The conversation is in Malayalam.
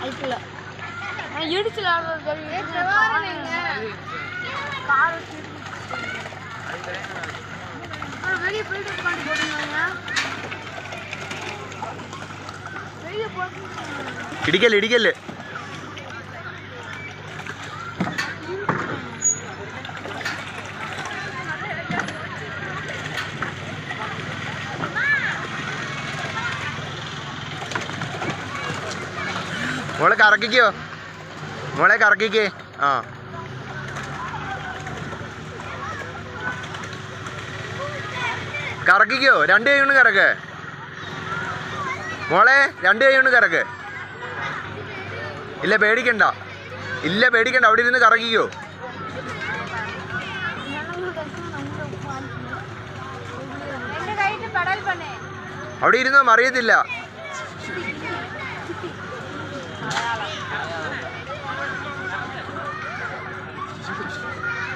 அதுக்குள்ள நான் இடிச்சுல வெளியே போயிட்டு உட்காந்து போட்டுருந்தாங்க வெளியே போட்டு മോളെ കറക്കിക്കോ. മോളെ കറക്കിക്കേ. ആ. കറക്കിക്കോ. രണ്ട് കൈ കൊണ്ട് കറക്ക്. മോളെ രണ്ട് കൈ കൊണ്ട് ഇല്ല പേടിക്കണ്ട. ഇല്ല പേടിക്കണ്ട. അവിടെ ഇരുന്ന് കറക്കിക്കോ. അവിടെ ഇരുന്നോ? അറിയത്തില്ല. Ela.